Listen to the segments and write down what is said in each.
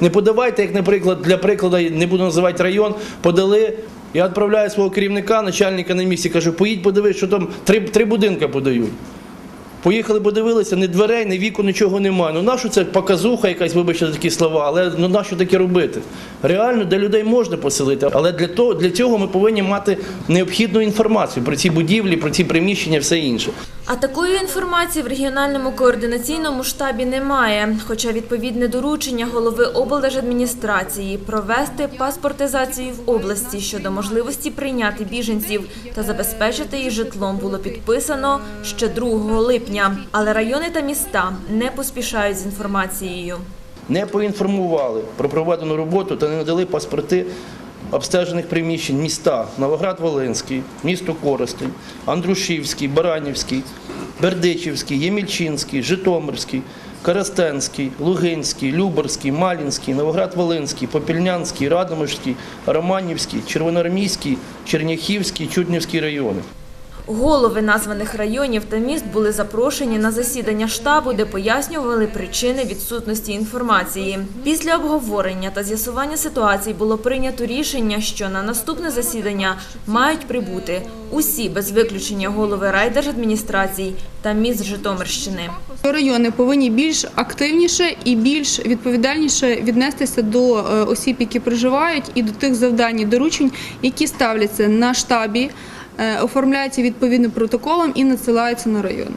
Не подавайте, як, наприклад, для прикладу, не буду називати район, подали. Я відправляю свого керівника, начальника на місці, кажу, поїдь подивись, що там три, три будинки подають. Поїхали, подивилися, ні дверей, ні віку, нічого немає. Ну нащо це показуха, якась, вибачте такі слова, але ну нащо таке робити? Реально для людей можна поселити, але для того для цього ми повинні мати необхідну інформацію про ці будівлі, про ці приміщення, все інше. А такої інформації в регіональному координаційному штабі немає. Хоча відповідне доручення голови облдержадміністрації провести паспортизацію в області щодо можливості прийняти біженців та забезпечити їх житлом було підписано ще 2 липня. Але райони та міста не поспішають з інформацією. не поінформували про проведену роботу та не надали паспорти обстежених приміщень міста Новоград-Волинський, місто Коростень, Андрушівський, Баранівський, Бердичівський, Ємільчинський, Житомирський, Коростенський, Лугинський, Люборський, Малінський, Новоград-Волинський, Попільнянський, Радомирський, Романівський, Червоноармійський, Черняхівський, Чуднівський райони. Голови названих районів та міст були запрошені на засідання штабу, де пояснювали причини відсутності інформації. Після обговорення та з'ясування ситуації було прийнято рішення, що на наступне засідання мають прибути усі без виключення голови райдержадміністрацій та міст Житомирщини. Райони повинні більш активніше і більш відповідальніше віднестися до е, осіб, які проживають, і до тих завдань і доручень, які ставляться на штабі, е, оформляються відповідним протоколом і надсилаються на район.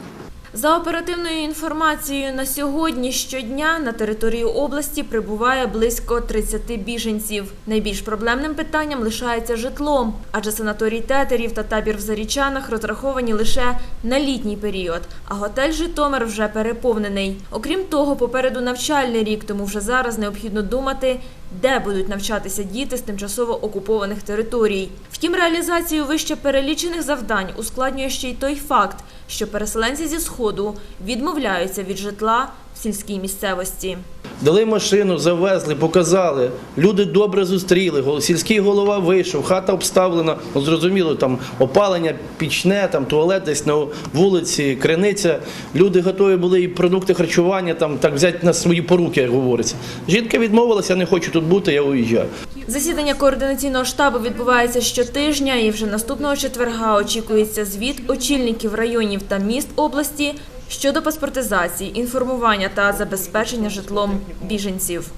За оперативною інформацією, на сьогодні щодня на територію області прибуває близько 30 біженців. Найбільш проблемним питанням лишається житло, адже санаторій Тетерів та табір в Зарічанах розраховані лише на літній період, а готель Житомир вже переповнений. Окрім того, попереду навчальний рік, тому вже зараз необхідно думати, де будуть навчатися діти з тимчасово окупованих територій. Втім, реалізацію вище перелічених завдань ускладнює ще й той факт, що переселенці зі сходу відмовляються від житла в сільській місцевості. Дали машину, завезли, показали. Люди добре зустріли. Сільський голова вийшов, хата обставлена. Ну, зрозуміло, там опалення пічне, там туалет десь на вулиці, криниця. Люди готові були і продукти харчування, там так взяти на свої поруки, як говориться. Жінка відмовилася, я не хочу тут бути, я уїжджаю. Засідання координаційного штабу відбувається щотижня, і вже наступного четверга очікується звіт очільників районів та міст області щодо паспортизації, інформування та забезпечення житлом біженців.